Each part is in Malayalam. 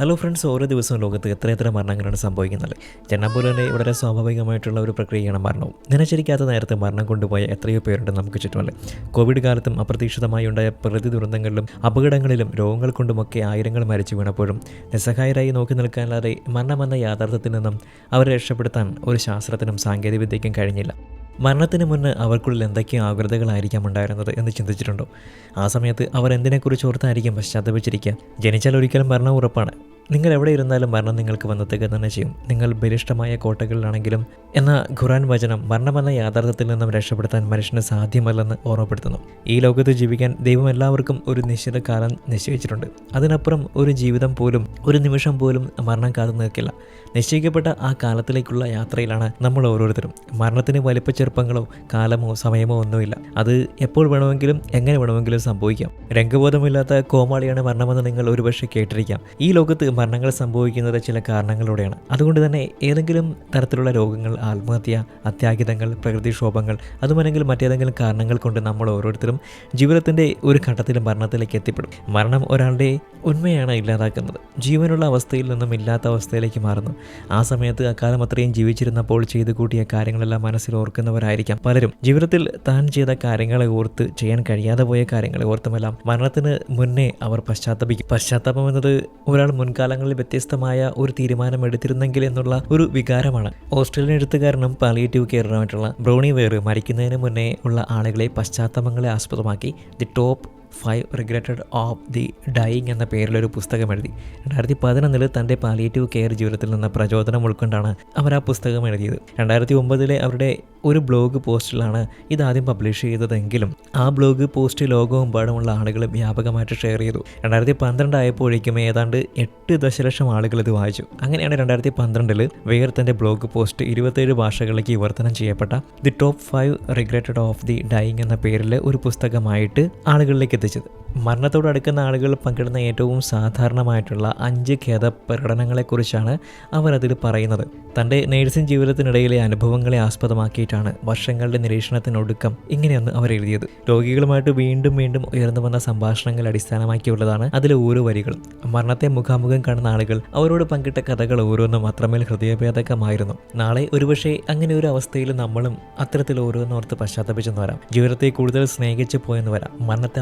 ഹലോ ഫ്രണ്ട്സ് ഓരോ ദിവസവും ലോകത്ത് എത്ര എത്ര മരണങ്ങളാണ് സംഭവിക്കുന്നത്? ജനം പോലെ തന്നെ വളരെ സ്വാഭാവികമായിട്ടുള്ള ഒരു പ്രക്രിയയാണ് മരണവും നനച്ചിരിക്കാത്ത നേരത്തെ മരണം കൊണ്ടുപോയ എത്രയോ പേരുണ്ട് നമുക്ക് ചുറ്റുമല്ലേ കോവിഡ് കാലത്തും അപ്രതീക്ഷിതമായി ഉണ്ടായ പ്രകൃതി ദുരന്തങ്ങളിലും അപകടങ്ങളിലും രോഗങ്ങൾ കൊണ്ടുമൊക്കെ ആയിരങ്ങൾ മരിച്ചു വീണപ്പോഴും നിസ്സഹായരായി നോക്കി നിൽക്കാനല്ലാതെ മരണമെന്ന യാഥാർത്ഥ്യത്തിൽ നിന്നും അവരെ രക്ഷപ്പെടുത്താൻ ഒരു ശാസ്ത്രത്തിനും സാങ്കേതികവിദ്യയ്ക്കും കഴിഞ്ഞില്ല. മരണത്തിന് മുന്ന് അവർക്കുള്ളിൽ എന്തൊക്കെയോ ആകൃതകളായിരിക്കാം ഉണ്ടായിരുന്നത് എന്ന് ചിന്തിച്ചിട്ടുണ്ടോ? ആ സമയത്ത് അവർ എന്തിനെക്കുറിച്ച് ഓർത്തായിരിക്കും പശ്ചാത്തപിച്ചിരിക്കുക? ജനിച്ചാൽ ഒരിക്കലും മരണം ഉറപ്പാണ്. നിങ്ങൾ എവിടെ ഇരുന്നാലും മരണം നിങ്ങൾക്ക് വന്നത്തേക്ക് തന്നെ ചെയ്യും. നിങ്ങൾ ബലിഷ്ടമായ കോട്ടകളിലാണെങ്കിലും എന്ന ഖുറാൻ വചനം മരണമെന്ന യാഥാർത്ഥ്യത്തിൽ നിന്നും രക്ഷപ്പെടുത്താൻ മനുഷ്യന് സാധ്യമല്ലെന്ന് ഓർമ്മപ്പെടുത്തുന്നു. ഈ ലോകത്ത് ജീവിക്കാൻ ദൈവം എല്ലാവർക്കും ഒരു നിശ്ചിത കാലം നിശ്ചയിച്ചിട്ടുണ്ട്. അതിനപ്പുറം ഒരു ജീവിതം പോലും ഒരു നിമിഷം പോലും മരണം കാത്തു നിൽക്കില്ല. നിശ്ചയിക്കപ്പെട്ട ആ കാലത്തിലേക്കുള്ള യാത്രയിലാണ് നമ്മൾ ഓരോരുത്തരും. മരണത്തിന് വലിപ്പ ചെറുപ്പങ്ങളോ കാലമോ സമയമോ ഒന്നുമില്ല. അത് എപ്പോൾ വേണമെങ്കിലും എങ്ങനെ വേണമെങ്കിലും സംഭവിക്കാം. രംഗബോധമില്ലാത്ത കോമാളിയാണ് മരണമെന്ന് നിങ്ങൾ ഒരുപക്ഷെ കേട്ടിരിക്കാം. ഈ ലോകത്ത് മരണങ്ങൾ സംഭവിക്കുന്നത് ചില കാരണങ്ങളിലൂടെയാണ്. അതുകൊണ്ട് തന്നെ ഏതെങ്കിലും തരത്തിലുള്ള രോഗങ്ങൾ ആത്മഹത്യ അത്യാഹിതങ്ങൾ പ്രകൃതിക്ഷോഭങ്ങൾ അതുമല്ലെങ്കിൽ മറ്റേതെങ്കിലും കാരണങ്ങൾ കൊണ്ട് നമ്മൾ ഓരോരുത്തരും ജീവിതത്തിന്റെ ഒരു ഘട്ടത്തിൽ മരണത്തിലേക്ക് എത്തിപ്പെടും. മരണം ഒരാളുടെ ഉന്മയാണ് ഇല്ലാതാക്കുന്നത്. ജീവനുള്ള അവസ്ഥയിൽ നിന്നും ഇല്ലാത്ത അവസ്ഥയിലേക്ക് മാറുന്നു. ആ സമയത്ത് അക്കാലം അത്രയും ജീവിച്ചിരുന്നപ്പോൾ ചെയ്തു കൂട്ടിയ കാര്യങ്ങളെല്ലാം മനസ്സിൽ ഓർക്കുന്നവരായിരിക്കാം പലരും. ജീവിതത്തിൽ താൻ ചെയ്ത കാര്യങ്ങളെ ഓർത്ത് ചെയ്യാൻ കഴിയാതെ പോയ കാര്യങ്ങളെ ഓർത്തുമെല്ലാം മരണത്തിന് മുന്നേ അവർ പശ്ചാത്തപിക്കും. പശ്ചാത്തപം എന്നത് ഒരാൾ മുൻകാലങ്ങളിൽ വ്യത്യസ്തമായ ഒരു തീരുമാനം എടുത്തിരുന്നെങ്കിൽ എന്നുള്ള ഒരു വികാരമാണ്. ഓസ്ട്രേലിയൻ എഴുത്തുകാരനും പാലിയേറ്റീവ് കെയറിനുമായിട്ടുള്ള ബ്രോണി വെയർ മരിക്കുന്നതിന് മുന്നേ ഉള്ള ആളുകളെ പശ്ചാത്തലങ്ങളെ ആസ്പദമാക്കി the top five regretted of the dying എന്ന പേരിലൊരു പുസ്തകം എഴുതി. രണ്ടായിരത്തി പതിനൊന്നിൽ തന്റെ പാലിയേറ്റീവ് കെയർ ജീവിതത്തിൽ നിന്ന് പ്രചോദനം ഉൾക്കൊണ്ടാണ് അവർ ആ പുസ്തകം എഴുതിയത്. രണ്ടായിരത്തി ഒമ്പതിലെ അവരുടെ ഒരു ബ്ലോഗ് പോസ്റ്റിലാണ് ഇതാദ്യം പബ്ലിഷ് ചെയ്തതെങ്കിലും ആ ബ്ലോഗ് പോസ്റ്റ് ലോകമെമ്പാടുമുള്ള ആളുകൾ വ്യാപകമായിട്ട് ഷെയർ ചെയ്തു. രണ്ടായിരത്തി പന്ത്രണ്ട് ആയപ്പോഴേക്കും ഏതാണ്ട് എട്ട് ദശലക്ഷം ആളുകൾ ഇത് വായിച്ചു. അങ്ങനെയാണ് രണ്ടായിരത്തി പന്ത്രണ്ടിൽ വെയർ തന്റെ ബ്ലോഗ് പോസ്റ്റ് ഇരുപത്തേഴ് ഭാഷകളിലേക്ക് വിവർത്തനം ചെയ്യപ്പെട്ട the top five regretted of the dying എന്ന പേരിൽ ഒരു പുസ്തകമായിട്ട് ആളുകളിലേക്ക് എത്തിച്ചത്. മരണത്തോട് അടുക്കുന്ന ആളുകൾ പങ്കിടുന്ന ഏറ്റവും സാധാരണമായിട്ടുള്ള അഞ്ച് ഖേദ പ്രകടനങ്ങളെക്കുറിച്ചാണ് അവർ അതിൽ പറയുന്നത്. തന്റെ നേഴ്സിംഗ് ജീവിതത്തിനിടയിലെ അനുഭവങ്ങളെ ആസ്പദമാക്കിയിട്ടാണ് വർഷങ്ങളുടെ നിരീക്ഷണത്തിനൊടുക്കം ഇങ്ങനെയൊന്ന് അവർ എഴുതിയത്. രോഗികളുമായിട്ട് വീണ്ടും വീണ്ടും ഉയർന്നു വന്ന സംഭാഷണങ്ങൾ അടിസ്ഥാനമാക്കിയുള്ളതാണ് അതിലെ ഓരോ വരികളും. മരണത്തെ മുഖാമുഖം കാണുന്ന ആളുകൾ അവരോട് പങ്കിട്ട കഥകൾ ഓരോന്നും അത്രമേൽ ഹൃദയഭേദകമായിരുന്നു. നാളെ ഒരുപക്ഷെ അങ്ങനെ ഒരു അവസ്ഥയിൽ നമ്മളും അത്തരത്തിൽ ഓരോന്നോർത്ത് പശ്ചാത്തപിച്ചെന്ന് വരാം. ജീവിതത്തെ കൂടുതൽ സ്നേഹിച്ചു പോയെന്ന് വരാം. മരണത്തെ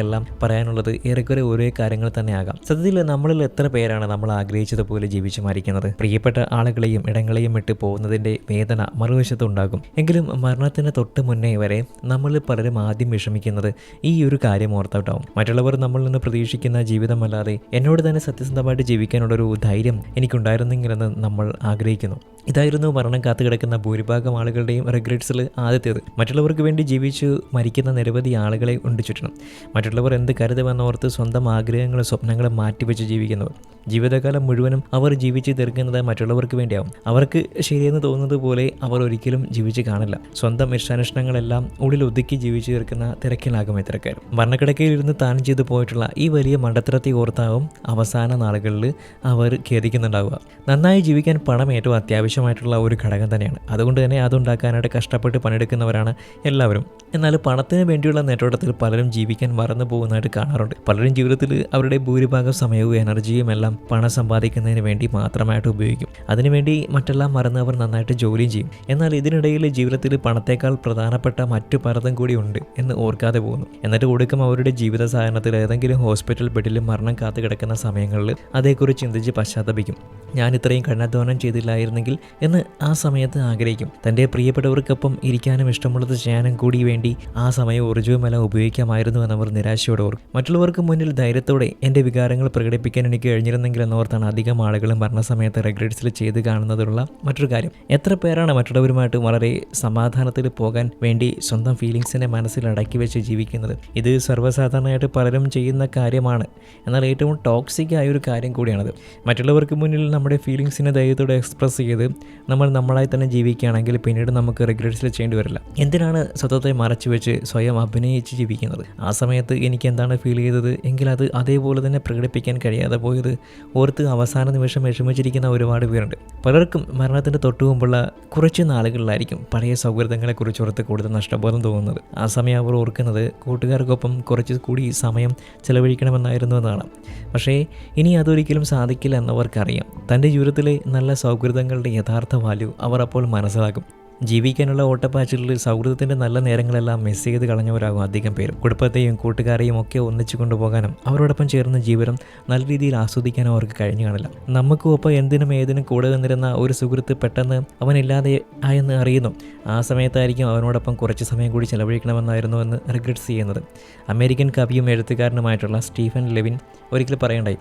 അഭിമുഖീകരിക്കുന്നവർക്കെല്ലാം പറയാനുള്ളത് ഏറെക്കുറെ ഒരേ കാര്യങ്ങൾ തന്നെയാകാം. സത്യത്തിൽ നമ്മളിൽ എത്ര പേരാണ് നമ്മൾ ആഗ്രഹിച്ചതുപോലെ ജീവിച്ചു മരിക്കുന്നത്? പ്രിയപ്പെട്ട ആളുകളെയും ഇടങ്ങളെയും വിട്ട് പോകുന്നതിന്റെ വേദന മറുവശത്ത് ഉണ്ടാകും എങ്കിലും മരണത്തിന് തൊട്ട് മുന്നേ വരെ നമ്മൾ പലരും ആദ്യം വിഷമിക്കുന്നത് ഈ ഒരു കാര്യം ഓർത്തോട്ടാവും. മറ്റുള്ളവർ നമ്മളിൽ നിന്ന് പ്രതീക്ഷിക്കുന്ന ജീവിതമല്ലാതെ എന്നോട് തന്നെ സത്യസന്ധമായിട്ട് ജീവിക്കാനുള്ളൊരു ധൈര്യം എനിക്കുണ്ടായിരുന്നെങ്കിലെന്ന് നമ്മൾ ആഗ്രഹിക്കുന്നു. ഇതായിരുന്നു മരണം കാത്തു കിടക്കുന്ന ഭൂരിഭാഗം ആളുകളുടെയും റിഗ്രറ്റ്സിൽ ആദ്യത്തേത്. മറ്റുള്ളവർക്ക് വേണ്ടി ജീവിച്ചു മരിക്കുന്ന നിരവധി ആളുകളെ ഉണ്ട് ചുറ്റണം മറ്റുള്ളവർ എന്ത് കരുതുമെന്നോർത്ത് സ്വന്തം ആഗ്രഹങ്ങളും സ്വപ്നങ്ങളും മാറ്റിവെച്ച് ജീവിക്കുന്നവർ ജീവിതകാലം മുഴുവനും അവർ ജീവിച്ച് തീർക്കുന്നത് മറ്റുള്ളവർക്ക് വേണ്ടിയാവും. അവർക്ക് ശരിയെന്ന് തോന്നുന്നത് പോലെ അവർ ഒരിക്കലും ജീവിച്ച് കാണില്ല. സ്വന്തം ഇഷ്ടാനിഷ്ടങ്ങളെല്ലാം ഉള്ളിൽ ഒതുക്കി ജീവിച്ചു തീർക്കുന്ന തിരക്കിലാകും ഇത്തരക്കാർ. മരണക്കിടക്കയിലിരുന്ന് താൻ ചെയ്തു പോയിട്ടുള്ള ഈ വലിയ മണ്ടത്തരത്തെ ഓർത്താവും അവസാന നാളുകളിൽ അവർ ഖേദിക്കുന്നുണ്ടാവുക. നന്നായി ജീവിക്കാൻ പണം ഏറ്റവും അത്യാവശ്യമായിട്ടുള്ള ഒരു ഘടകം തന്നെയാണ്. അതുകൊണ്ട് തന്നെ അതുണ്ടാക്കാനായിട്ട് കഷ്ടപ്പെട്ട് പണിയെടുക്കുന്നവരാണ് എല്ലാവരും. എന്നാൽ പണത്തിന് വേണ്ടിയുള്ള നേട്ടോട്ടത്തിൽ പലരും ജീവിക്കാൻ മറന്നു പോകുന്നതായിട്ട് കാണാറുണ്ട്. പലരും ജീവിതത്തിൽ അവരുടെ ഭൂരിഭാഗം സമയവും എനർജിയും എല്ലാം പണം സമ്പാദിക്കുന്നതിന് വേണ്ടി മാത്രമായിട്ട് ഉപയോഗിക്കും. അതിനുവേണ്ടി മറ്റെല്ലാം മറന്ന് അവർ നന്നായിട്ട് ജോലിയും ചെയ്യും. എന്നാൽ ഇതിനിടയിൽ ജീവിതത്തിൽ പണത്തേക്കാൾ പ്രധാനപ്പെട്ട മറ്റു പലതും കൂടി ഉണ്ട് എന്ന് ഓർക്കാതെ പോകുന്നു. എന്നിട്ട് ഒടുക്കം അവരുടെ ജീവിത സാധനത്തിൽ ഏതെങ്കിലും ഹോസ്പിറ്റൽ ബെഡിൽ മരണം കാത്തു കിടക്കുന്ന സമയങ്ങളിൽ അതേക്കുറിച്ച് ചിന്തിച്ച് പശ്ചാത്തപിക്കും. ഞാൻ ഇത്രയും കഠിനാധ്വാനം ചെയ്തില്ലായിരുന്നെങ്കിൽ എന്ന് ആ സമയത്ത് ആഗ്രഹിക്കും. തന്റെ പ്രിയപ്പെട്ടവർക്കൊപ്പം ഇരിക്കാനും ഇഷ്ടമുള്ളത് ചെയ്യാനും കൂടി വേണ്ടി ആ സമയം ഊർജവുമെല്ലാം ഉപയോഗിക്കാമായിരുന്നു എന്നവർ നിരാശയോടെ ഓർക്കും. മറ്റുള്ളവർക്ക് മുന്നിൽ ധൈര്യത്തോടെ എന്റെ വികാരങ്ങൾ പ്രകടിപ്പിക്കാൻ എനിക്ക് കഴിഞ്ഞിരുന്നെങ്കിൽ എന്നോർത്താണ് അധികം ആളുകളും മരണസമയത്ത് റെഗ്രറ്റ്സിൽ ചെയ്ത് കാണുന്നതിനുള്ള മറ്റൊരു കാര്യം. എത്ര പേരാണ് മറ്റുള്ളവരുമായിട്ട് വളരെ സമാധാനത്തിൽ പോകാൻ വേണ്ടി സ്വന്തം ഫീലിങ്സിനെ മനസ്സിൽ അടക്കി വെച്ച് ജീവിക്കുന്നത്? ഇത് സർവസാധാരണയായിട്ട് പലരും ചെയ്യുന്ന കാര്യമാണ്. എന്നാൽ ഏറ്റവും ടോക്സിക് ആയ ഒരു കാര്യം കൂടിയാണത്. മറ്റുള്ളവർക്ക് മുന്നിൽ നമ്മുടെ ഫീലിങ്സിനെ ധൈര്യത്തോടെ എക്സ്പ്രസ് ചെയ്ത് നമ്മൾ നമ്മളായി തന്നെ ജീവിക്കുകയാണെങ്കിൽ പിന്നീട് നമുക്ക് റിഗ്രറ്റ്സിൽ ചെയ്യേണ്ടി വരില്ല. എന്തിനാണ് സ്വത്വത്തെ മറച്ചു വെച്ച് സ്വയം അഭിനയിച്ച് ജീവിക്കുന്നത്? ആ സമയത്ത് എനിക്ക് എന്താണ് ഫീൽ ചെയ്തത്? എങ്കിൽ അത് അതേപോലെ തന്നെ പ്രകടിപ്പിക്കാൻ കഴിയാതെ പോയത് ഓർത്ത് അവസാന നിമിഷം വിഷമിച്ചിരിക്കുന്ന ഒരുപാട് പേരുണ്ട്. പലർക്കും മരണത്തിന്റെ തൊട്ടു മുമ്പുള്ള കുറച്ച് നാളുകളിലായിരിക്കും പഴയ സൗഹൃദങ്ങളെക്കുറിച്ച് ഓർത്ത് കൂടുതൽ നഷ്ടബോധം തോന്നുന്നത്. ആ സമയം അവർ ഓർക്കുന്നത് കൂട്ടുകാർക്കൊപ്പം കുറച്ച് കൂടി സമയം ചെലവഴിക്കണമെന്നായിരുന്നു എന്നാണ്. പക്ഷേ ഇനി അതൊരിക്കലും സാധിക്കില്ല എന്നവർക്കറിയാം. തന്റെ ജീവിതത്തിലെ നല്ല സൗഹൃദങ്ങളുടെ യഥാർത്ഥ വാല്യൂ അവർ അപ്പോൾ മനസ്സിലാക്കും. ജീവിക്കാനുള്ള ഓട്ടപ്പാച്ചിലിൽ സൗഹൃദത്തിന്റെ നല്ല നേരങ്ങളെല്ലാം മിസ് ചെയ്ത് കളഞ്ഞവരാകും അധികം പേരും. കുടുംബത്തെയും കൂട്ടുകാരെയും ഒക്കെ ഒന്നിച്ചു കൊണ്ടുപോകാനും അവരോടൊപ്പം ചേർന്ന ജീവിതം നല്ല രീതിയിൽ ആസ്വദിക്കാനും അവർക്ക് കഴിഞ്ഞു കാണില്ല. നമുക്കും ഒപ്പം എന്തിനും ഏതിനും കൂടെ നിന്നിരുന്ന ഒരു സുഹൃത്ത് പെട്ടെന്ന് അവനില്ലാതെ ആയെന്ന് അറിയുന്നു. ആ സമയത്തായിരിക്കും അവനോടൊപ്പം കുറച്ച് സമയം കൂടി ചെലവഴിക്കണമെന്നായിരുന്നു എന്ന് റിഗ്രറ്റ്സ് ചെയ്യുന്നത്. അമേരിക്കൻ കവിയും എഴുത്തുകാരനുമായിട്ടുള്ള സ്റ്റീഫൻ ലെവിൻ ഒരിക്കൽ പറയണ്ടായി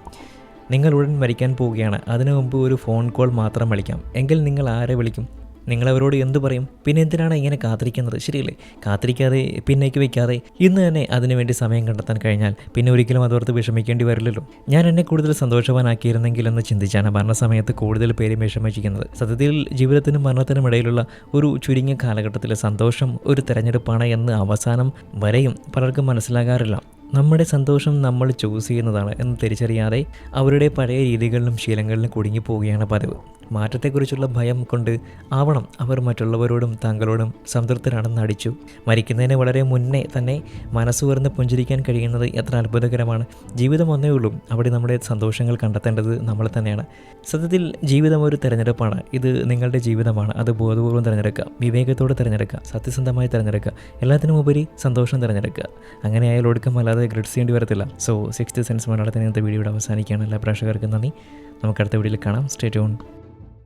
നിങ്ങൾ ഉടൻ മരിക്കാൻ പോവുകയാണ്. അതിനു മുമ്പ് ഒരു ഫോൺ കോൾ മാത്രം വിളിക്കാം. എങ്കിൽ നിങ്ങൾ ആരെ വിളിക്കും? നിങ്ങൾ അവരോട് എന്ത് പറയും? പിന്നെ എന്തിനാണ് ഇങ്ങനെ കാത്തിരിക്കുന്നത്? ശരിയല്ലേ? കാത്തിരിക്കാതെ പിന്നേക്ക് വയ്ക്കാതെ ഇന്ന് തന്നെ അതിനുവേണ്ടി സമയം കണ്ടെത്താൻ കഴിഞ്ഞാൽ പിന്നെ ഒരിക്കലും അതോർത്ത് വിഷമിക്കേണ്ടി വരില്ലല്ലോ. ഞാൻ എന്നെ കൂടുതൽ സന്തോഷവാനാക്കിയിരുന്നെങ്കിൽ എന്ന് ചിന്തിച്ചാണ് മരണസമയത്ത് കൂടുതൽ പേര് വിഷമിച്ചിരിക്കുന്നത്. സത്യത്തിൽ ജീവിതത്തിനും മരണത്തിനും ഇടയിലുള്ള ഒരു ചുരുങ്ങിയ കാലഘട്ടത്തിലെ സന്തോഷം ഒരു തെരഞ്ഞെടുപ്പാണ് എന്ന് അവസാനം വരെയും പലർക്കും മനസ്സിലാകാറില്ല. നമ്മുടെ സന്തോഷം നമ്മൾ ചൂസ് ചെയ്യുന്നതാണ് എന്ന് തിരിച്ചറിയാതെ അവരുടെ പഴയ രീതികളിലും ശീലങ്ങളിലും കുടുങ്ങി പോവുകയാണ് പതിവ്. മാറ്റത്തെക്കുറിച്ചുള്ള ഭയം കൊണ്ട് ആവണം അവർ മറ്റുള്ളവരോടും താങ്കളോടും സംതൃപ്തരാണെന്ന് അടിച്ചു. മരിക്കുന്നതിന് വളരെ മുന്നേ തന്നെ മനസ്സ് ഉയർന്ന് പുഞ്ചിരിക്കാൻ കഴിയുന്നത് എത്ര അത്ഭുതകരമാണ്. ജീവിതം ഒന്നേ ഉള്ളൂ. അവിടെ നമ്മുടെ സന്തോഷങ്ങൾ കണ്ടെത്തേണ്ടത് നമ്മൾ തന്നെയാണ്. സത്യത്തിൽ ജീവിതം ഒരു തിരഞ്ഞെടുപ്പാണ്. ഇത് നിങ്ങളുടെ ജീവിതമാണ്. അത് ബോധപൂർവം തിരഞ്ഞെടുക്കുക വിവേകത്തോടെ തിരഞ്ഞെടുക്കുക സത്യസന്ധമായി തിരഞ്ഞെടുക്കുക എല്ലാത്തിനും ഉപരി സന്തോഷം തിരഞ്ഞെടുക്കുക. അങ്ങനെ ആയാൽ ഒടുക്കമല്ലാതെ ഗ്രിഡ്സ് ചെയ്യേണ്ടി വരത്തില്ല. സോ സിക്സ്ത് സെൻസ് മലയാളത്തിന് ഇന്നത്തെ വീഡിയോയുടെ അവസാനിക്കുകയാണ്. എല്ലാ പ്രേക്ഷകർക്കും നന്ദി. നമുക്ക് അടുത്ത വീഡിയോയിൽ കാണാം. Stay tune